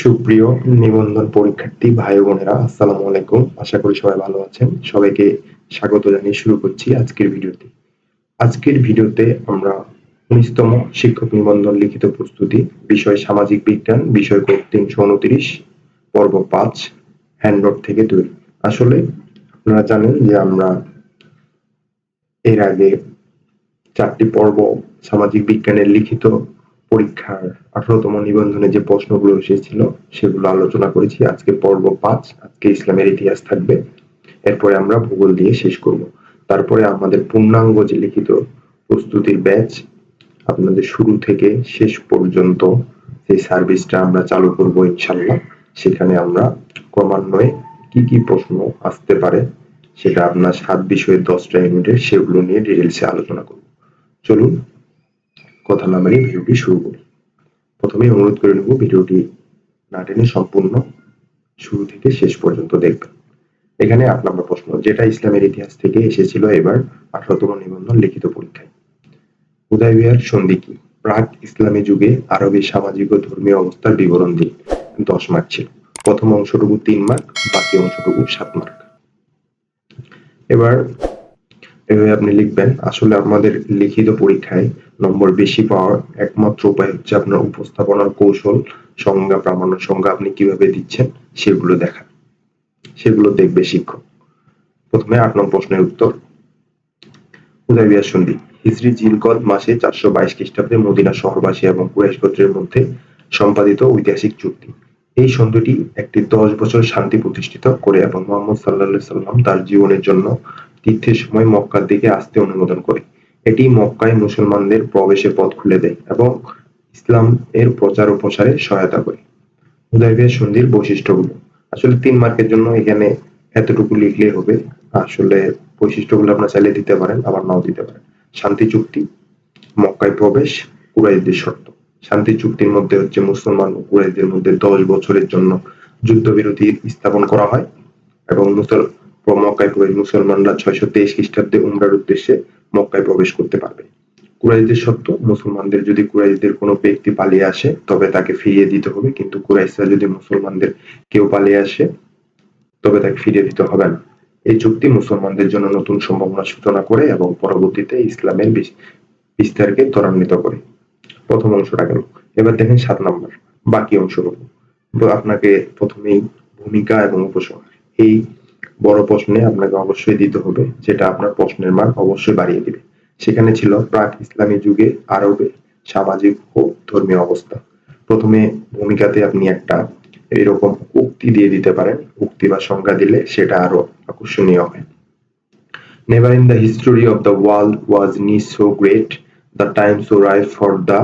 সুপ্রিয় নিবন্ধন পরীক্ষার্থী ভাই বোনেরা, আসসালামু আলাইকুম। আশা করি সবাই ভালো আছেন। সবাইকে স্বাগত জানিয়ে শুরু করছি আজকের ভিডিওতে। আজকের ভিডিওতে আমরা উনিশতম শিক্ষক নিবন্ধন লিখিত প্রস্তুতি, বিষয় সামাজিক বিজ্ঞান, বিষয় কোড তিনশো উনত্রিশ, পর্ব পাঁচ হ্যান্ডনোট থেকে তৈরি। আসলে আপনারা জানেন যে আমরা এর আগে চারটি পর্ব সামাজিক বিজ্ঞানের লিখিত পরীক্ষার আঠারোতম নিবন্ধনে যে প্রশ্নগুলো এসেছিল, সেগুলো আলোচনা করেছি। আজকে পর্ব পাঁচ, আজকে ইসলামের ইতিহাস থাকবে। এরপরে আমরা ভূগোল দিয়ে শেষ করব। তারপরে আমাদের পূর্ণাঙ্গ যে লিখিত প্রস্তুতির ব্যাচ, আপনাদের শুরু থেকে শেষ পর্যন্ত সেই সার্ভিসটা আমরা চালু করব ইনশাল্লাহ সেখানে আমরা ক্রমান্বয়ে কি কি প্রশ্ন আসতে পারে, সেটা আপনার সাত বিষয়ে দশটা ইউনিটের, সেগুলো নিয়ে ডিটেলসে আলোচনা করব। চলুন কথা না বাড়িয়ে ভিডিওটি শুরু করি। প্রথমে অনুরোধ করে নেব ভিডিওটি না টেনে সম্পূর্ণ শুরু থেকে শেষ পর্যন্ত দেখবেন। এখানে আট নম্বর প্রশ্ন, যেটা ইসলামের ইতিহাস থেকে এসেছিল এবার আঠারোতম নিবন্ধন লিখিত পরীক্ষায়। হুদাইবিয়ার সন্ধি কি? প্রাক ইসলামী যুগে আরবে সামাজিক ও ধর্মীয় অবস্থার বিবরণ দিন দশ মার্ক ছিল। প্রথম অংশটুকু তিন মার্ক বাকি অংশটুকু সাত মার্ক এবার, এভাবে আপনি লিখবেন, আসলে আমাদের লিখিত পরীক্ষায় নম্বর বেশি পাওয়ার একমাত্র উপায় হচ্ছে আপনার উপস্থাপনার কৌশল, সংজ্ঞা, প্রামাণ্য সংজ্ঞা আপনি কীভাবে দিচ্ছেন সেগুলো দেখা। সেগুলো দেখবে শিক্ষক। প্রথমে আট নম্বর প্রশ্নের উত্তর। হুদাইবিয়া সন্ধি। হিজরি জিলকদ মাসে চারশো বাইশ খ্রিস্টাব্দে মদিনা শহরবাসী এবং কুরাইশ গোত্রের মধ্যে সম্পাদিত ঐতিহাসিক চুক্তি। এই সন্ধিটি একটি দশ বছর শান্তি প্রতিষ্ঠিত করে এবং মোহাম্মদ সাল্লাহ সাল্লাম তার জীবনের জন্য তীর্থের সময় মক্কার দিকে আসতে অনুমোদন করে। এটি মক্কায় মুসলমানদের প্রবেশের পথ খুলে দেয় এবং ইসলাম এর প্রচার ও প্রসারে সহায়তা করে। হুদাইবিয়া সন্ধির বৈশিষ্ট্যগুলো। আসলে তিন মার্কের জন্য এখানে এতটুকু লিখলে হবে। আসলে বৈশিষ্ট্যগুলো আপনারা চাইলে দিতে পারেন, আবার নাও দিতে পারেন। শান্তি চুক্তি, মক্কায় প্রবেশ, কুরাইশদের শর্ত। শান্তি চুক্তির মধ্যে হচ্ছে মুসলমান ও মধ্যে দশ বছরের জন্য যুদ্ধবিরতি স্থাপন করা হয় এবং মক্কায় মুসলমানরা ছয়শো তেইশ খ্রিস্টাব্দে উমরার উদ্দেশ্যে মক্কায় প্রবেশ করতে পারবে। কুরাইশদের সত্য, মুসলমানদের যদি কুরাইশদের কোনো ব্যক্তি পালিয়ে আসে, তবে তাকে ফিরিয়ে দিতে হবে। কিন্তু কুরাইশরা যদি মুসলমানদের কেউ পালিয়ে আসে, তবে তাকে ফিরিয়ে দিতে হবে না। এই চুক্তি মুসলমানদের জন্য নতুন সম্ভাবনা সূচনা করে এবং পরবর্তীতে ইসলামের বিস্তারকে ত্বরান্বিত করে। প্রথম অংশটা গেল। এবার দেখেন সাত নম্বর। বাকি অংশগুলো। আপনাকে প্রথমেই ভূমিকা এবং উপসংহার। এই বড় প্রশ্নে আপনাকে অবশ্যই দিতে হবে, যেটা আপনার প্রশ্নের মান অবশ্যই বাড়িয়ে দিবে। সেখানে ছিল প্রাক ইসলামী যুগে আরবে সামাজিক ও ধর্মীয় অবস্থা। প্রথমে ভূমিকাতে আপনি একটা এরকম উক্তি দিয়ে দিতে পারেন, উক্তি বা সংজ্ঞা দিলে সেটা আরও আকর্ষণীয় হয় never in the history of the world was নি so great the time so right for the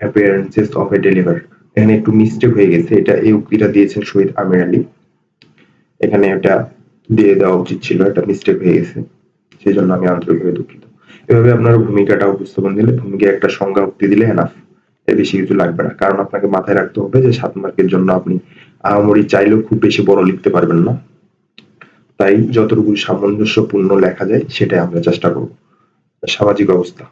appearances of a deliver এখানে একটু মিস্টেক হয়ে গেছে, এটা এই উক্তিটা দিয়েছেন শহীদ আমির আলী। এখানে এটা দিয়ে দেওয়া উচিত ছিল, একটা মিস্টেক হয়ে গেছে। সেই জন্য আমি আন্তরিকভাবে দুঃখিত। এভাবে আপনার ভূমিকাটা উপস্থাপন দিলে, ভূমিকা একটা সংজ্ঞা উক্তি দিলে এনাফ এর বেশি কিছু লাগবে না। কারণ আপনাকে মাথায় রাখতে হবে যে সাত মার্কের জন্য আপনি আহামরি চাইলেও খুব বেশি বড় লিখতে পারবেন না। তাই যতটুকু সামঞ্জস্যপূর্ণ লেখা যায়, সেটাই আমরা চেষ্টা করব। সামাজিক অবস্থা।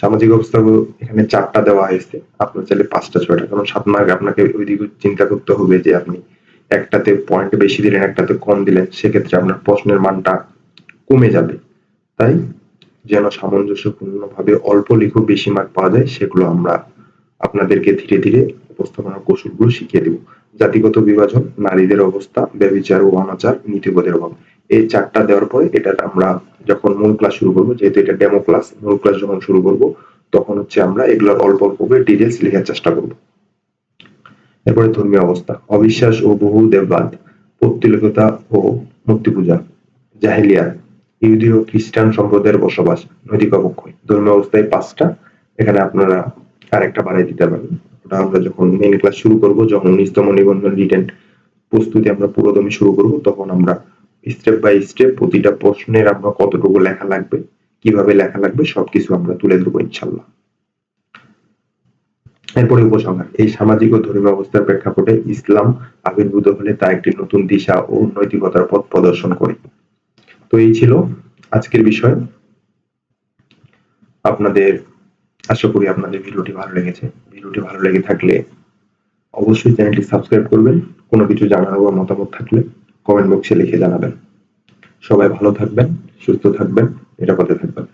সামাজিক অবস্থা এখানে চারটা দেওয়া হয়েছে। আপনার চাইলে পাঁচটা, ছয়টা। কারণ সাত মার্ক আপনাকে ওইদিকে চিন্তা করতে হবে যে আপনি একটাতে পয়েন্ট বেশি দিলেন, একটাতে কম দিলেন, সেক্ষেত্রে আপনার প্রশ্নের মানটা কমে যাবে। তাই যেন সামঞ্জস্যপূর্ণভাবে অল্প লিখো বেশি মার্ক পাওয়া যায়, সেগুলো আমরা আপনাদেরকে ধীরে ধীরে উপস্থাপনার কৌশলগুলো শিখিয়ে দেব। জাতিগত বিভাজন, নারীদের অবস্থা ব্যবিচার ও অনাচার, নীতিবোধের অভাব। এই চারটা দেওয়ার পরে এটা আমরা যখন মূল ক্লাস শুরু করব, যেহেতু এটা ডেমো ক্লাস মূল ক্লাস যখন শুরু করব, তখন হচ্ছে আমরা এগুলোর অল্প অল্প করে ডিটেলস লেখার চেষ্টা করব। এরপরে ধর্মীয় অবস্থা, অবিশ্বাস ও বহু দেববাদ, পৌত্তলিকতা ও মূর্তি পূজা জাহিলিয়া, ইহুদি ও খ্রিস্টান সম্প্রদায়ের বসবাস, নৈতিক অবক্ষয়। ধর্মীয় অবস্থায় পাঁচটা, এখানে আপনারা আরেকটা বাড়াই দিতে পারেন ওটা আমরা যখন মেইন ক্লাস শুরু করব, যখন উনিশতম নিবন্ধন রিটেন প্রস্তুতি আমরা পুরোদমে শুরু করব, তখন আমরা স্টেপ বাই স্টেপ প্রতিটা প্রশ্নের আমরা কতটুকু লেখা লাগবে, কীভাবে লেখা লাগবে, সবকিছু আমরা তুলে ধরবো, ইনশাল্লাহ। এরপরে উপসংহার। এই সামাজিক ও ধর্মীয় অবস্থার প্রেক্ষাপটে ইসলাম আবির্ভূত হলে তা একটি নতুন দিশা ও নৈতিকতার পথ প্রদর্শন করে। তো এই ছিল আজকের বিষয়। আপনাদের, আশা করি আপনাদের ভিডিওটি ভালো লেগেছে। ভিডিওটি ভালো লেগে থাকলে অবশ্যই চ্যানেলটি সাবস্ক্রাইব করবেন। কোনো কিছু জানার বা মতামত থাকলে কমেন্ট বক্সে লিখে জানাবেন। সবাই ভালো থাকবেন, সুস্থ থাকবেন, নিরাপদে থাকবেন।